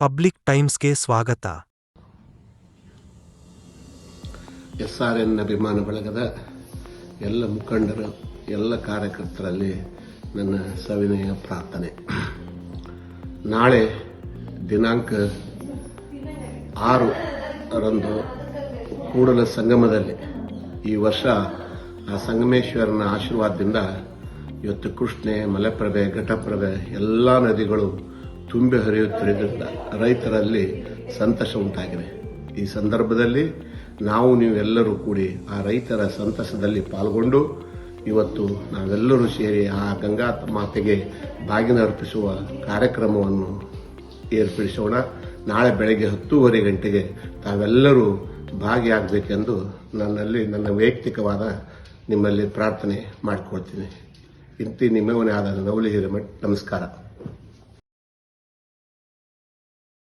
Public ಟೈಮ್ಸ್ಗೆ ಸ್ವಾಗತ. S R N ಅಭಿಮಾನ ಬಳಗದ ಎಲ್ಲ ಮುಖಂಡರು, ಎಲ್ಲ ಕಾರ್ಯಕರ್ತರಲ್ಲಿ ನನ್ನ ಸವಿನಯ ಪ್ರಾರ್ಥನೆ. ನಾಳೆ ದಿನಾಂಕ ಆರು ರಂದು ಕೂಡಲ ಸಂಗಮದಲ್ಲಿ ಈ ವರ್ಷ ಆ ಸಂಗಮೇಶ್ವರನ ಆಶೀರ್ವಾದದಿಂದ ಇವತ್ತು ಕೃಷ್ಣೆ, ಮಲೆಪ್ರಭೆ, ಘಟಪ್ರಭೆ ಎಲ್ಲ ನದಿಗಳು ತುಂಬಿ ಹರಿಯುತ್ತಿರುವುದರಿಂದ ರೈತರಲ್ಲಿ ಸಂತಸ ಉಂಟಾಗಿದೆ. ಈ ಸಂದರ್ಭದಲ್ಲಿ ನಾವು ನೀವೆಲ್ಲರೂ ಕೂಡಿ ಆ ರೈತರ ಸಂತಸದಲ್ಲಿ ಪಾಲ್ಗೊಂಡು ಇವತ್ತು ನಾವೆಲ್ಲರೂ ಸೇರಿ ಆ ಗಂಗಾ ಮಾತೆಗೆ ಬಾಗಿನ ಅರ್ಪಿಸುವ ಕಾರ್ಯಕ್ರಮವನ್ನು ಏರ್ಪಡಿಸೋಣ. ನಾಳೆ ಬೆಳಗ್ಗೆ ಹತ್ತೂವರೆ ಗಂಟೆಗೆ ತಾವೆಲ್ಲರೂ ಭಾಗಿಯಾಗಬೇಕೆಂದು ನನ್ನಲ್ಲಿ ನನ್ನ ವೈಯಕ್ತಿಕವಾದ ನಿಮ್ಮಲ್ಲಿ ಪ್ರಾರ್ಥನೆ ಮಾಡಿಕೊಳ್ತೀನಿ. ಇಂತಿ ನಿಮ್ಮವನೇ ಆದ ನವಲಿ ಹಿರೇಮಠ್, ನಮಸ್ಕಾರ.